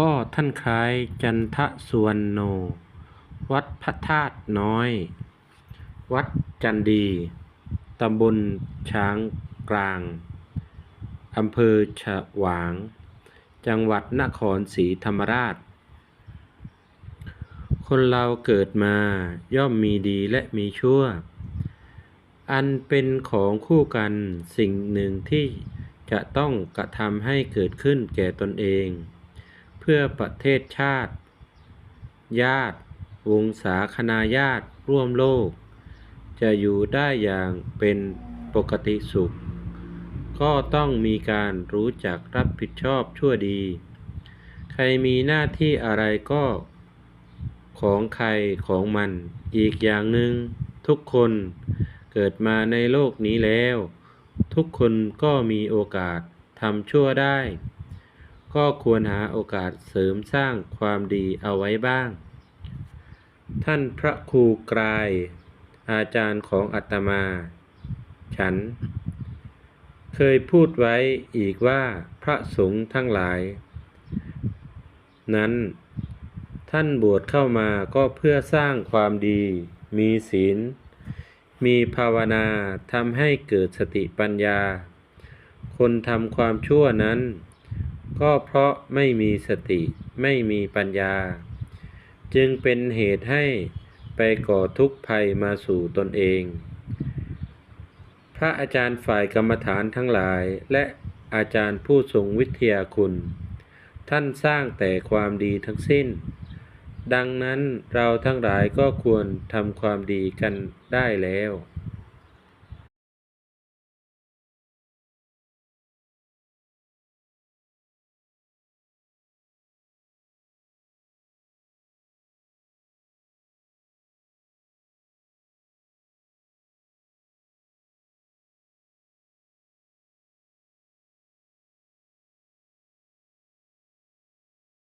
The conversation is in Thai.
พ่อท่านคล้ายจันทสวรรณโน วัดพระธาตุน้อย วัดจันดี ตำบลช้างกลาง อำเภอฉวาง จังหวัดนครศรีธรรมราช คนเราเกิดมาย่อมมีดีและมีชั่ว อันเป็นของคู่กันสิ่งหนึ่งที่จะต้องกระทำให้เกิดขึ้นแก่ตนเอง พื่อประเทศชาติ ญาติ วงศาคณาญาติร่วมโลก จะอยู่ได้อย่างเป็นปกติสุข ก็ต้องมีการรู้จักรับผิดชอบชั่วดี ใครมีหน้าที่อะไรก็ของใครของมันอีกอย่างหนึ่งทุกคนเกิดมาในโลกนี้แล้ว ทุกคนก็มีโอกาสทำชั่วได้ ก็ควรหาโอกาสเสริมสร้างความดีเอาไว้บ้าง ท่านพระครูกลาย อาจารย์ของอาตมา ฉัน เคยพูดไว้อีกว่าพระสงฆ์ทั้งหลาย นั้น ท่านบวชเข้ามาก็เพื่อสร้างความดี มีศีล มีภาวนาทำให้เกิดสติปัญญา คนทำความชั่วนั้น ก็เพราะไม่มีสติไม่มีปัญญา จึงเป็นเหตุให้ไปก่อทุกข์ภัยมาสู่ตนเอง พระอาจารย์ฝ่ายกรรมฐานทั้งหลายและอาจารย์ผู้ทรงวิทยาคุณ ท่านสร้างแต่ความดีทั้งสิ้น ดังนั้นเราทั้งหลายก็ควรทำความดีกันได้แล้ว